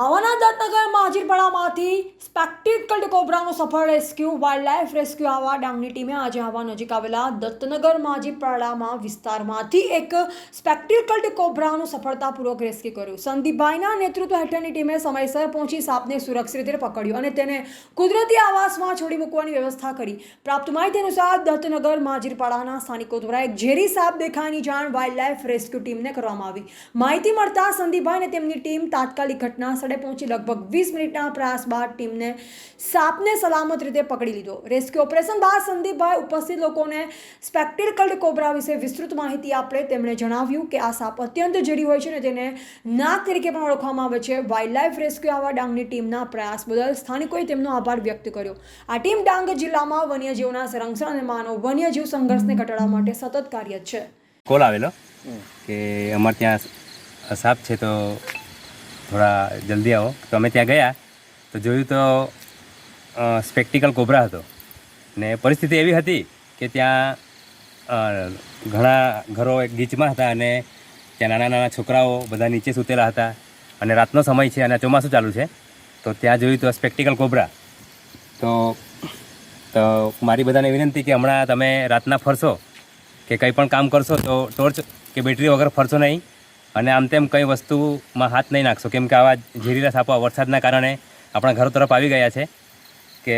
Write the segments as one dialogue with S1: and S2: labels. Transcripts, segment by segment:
S1: હવાના દત્તનગર માજીરપડામાંથી સ્પેક્ટિકલ્ડ કોબ્રાનો સફળ rescue wildlife rescue આવા ડાંગની ટીમે આજે આવા નજીક આવેલા દત્તનગર માજીરપડામાં વિસ્તારમાંથી એક સ્પેક્ટેકલ્ડ કોબ્રાનું સફળતાપૂર્વક રેસ્ક્યુ કર્યું. સંદીપભાઈના નેતૃત્વ હેઠળની ટીમે સમયસર પહોંચી સાપને સુરક્ષિત રીતે પકડ્યું અને તેને કુદરતી આવાસમાં છોડી મૂકવાની વ્યવસ્થા કરી. પ્રાપ્ત માહિતી અનુસાર દત્તનગર માજીરપાડાના સ્થાનિકો દ્વારા એક ઝેરી સાપ દેખાવાની જાણ વાઇલ્ડલાઇફ રેસ્ક્યુ ટીમને કરવામાં આવી. માહિતી મળતા સંદીપભાઈ અને તેમની ટીમ તાત્કાલિક ઘટના સ્થળે પહોંચી લગભગ વીસ મિનિટના પ્રયાસ બાદ ટીમને સાપને સલામત રીતે પકડી લીધો. રેસ્ક્યુ ઓપરેશન બાદ સંદીપભાઈ ઉપસ્થિત લોકોને સ્પેક્ટિકલ્ડ કોબરા વિશે વિસ્તૃત માહિતી આપે તેમણે જણાવ્યું કે આ સાપ અત્યંત ઝેરી હોય છે અને તેને નાક તરીકે પણ ઓળખવામાં આવે છે. વાઇલ્ડલાઇફ રેસ્ક્યુ આવા ડાંગની ટીમના પ્રયાસ બદલ સ્થાનિકોએ તેમનો આભાર વ્યક્ત કર્યો. આ ટીમ ડાંગ જિલ્લામાં વન્યજીવના સંરક્ષણ અને માનવ વન્યજીવ સંઘર્ષને ઘટાડવા માટે સતત કાર્યરત છે.
S2: કોલ આવેલો? કે અમારે ત્યાં સાપ છે તો થોડા જલ્દી આવો. તો અમે ત્યાં ગયા. તો જોયું તો સ્પેક્ટિકલ કોબરા હતો. ને પરિસ્થિતિ એવી હતી કે ત્યાં ઘણા ઘરો એક ગીચમાં હતા અને ત્યાં નાના નાના છોકરાઓ બધા નીચે સૂતેલા હતા. અને રાતનો સમય છે અને ચોમાસું ચાલુ છે. તો ત્યાં જોયું તો સ્પેક્ટિકલ કોબરા. તો તો મારી બધાને વિનંતી કે હમણાં તમે રાતના ફરશો કે કંઈ પણ કામ કરશો તો ટોર્ચ કે બેટરી વગર ફરશો નહીં. અને આમ તેમ કંઈ વસ્તુમાં હાથ નહીં નાખશો. કેમ કે આવા ઝેરીલા સાપો વરસાદના કારણે આપણા ઘરો તરફ આવી ગયા છે કે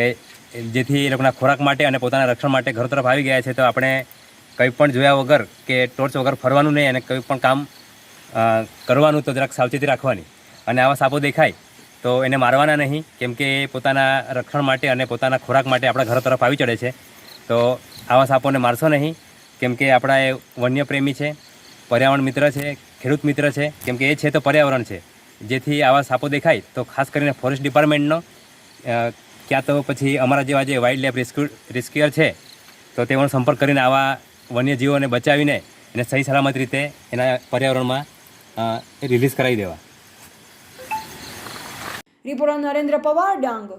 S2: જેથી એ લોકોના ખોરાક માટે અને પોતાના રક્ષણ માટે ઘરો તરફ આવી ગયા છે, તો આપણે કંઈ પણ જોયા વગર કે ટોર્ચ વગર ફરવાનું નહીં અને કંઈ પણ કામ કરવાનું તો જરાક સાવચેતી રાખવાની. અને આવા સાપો દેખાય તો એને મારવાના નહીં, કેમ કે એ પોતાના રક્ષણ માટે અને પોતાના ખોરાક માટે આપણા ઘરો તરફ આવી ચડે છે. તો આવા સાપોને મારશો નહીં, કેમ કે આપણા એ વન્યપ્રેમી છે, પર્યાવરણ મિત્ર છે, ખેડૂત મિત્ર છે, કેમ કે એ છે તો પર્યાવરણ છે. જેથી આવા સાપો દેખાય, તો ખાસ કરીને ફોરેસ્ટ ડિપાર્ટમેન્ટનો ક્યાં તો પછી અમારા જેવા જે વાઇલ્ડ લાઈફ રેસ્ક્યુ રેસ્ક્યુઅર છે, તો તેઓનો સંપર્ક કરીને આવા વન્યજીવોને બચાવીને એને સહી સલામત રીતે એના પર્યાવરણમાં રિલીઝ કરાવી દેવા.
S1: રિપોર્ટર નરેન્દ્ર પવાર, ડાંગ.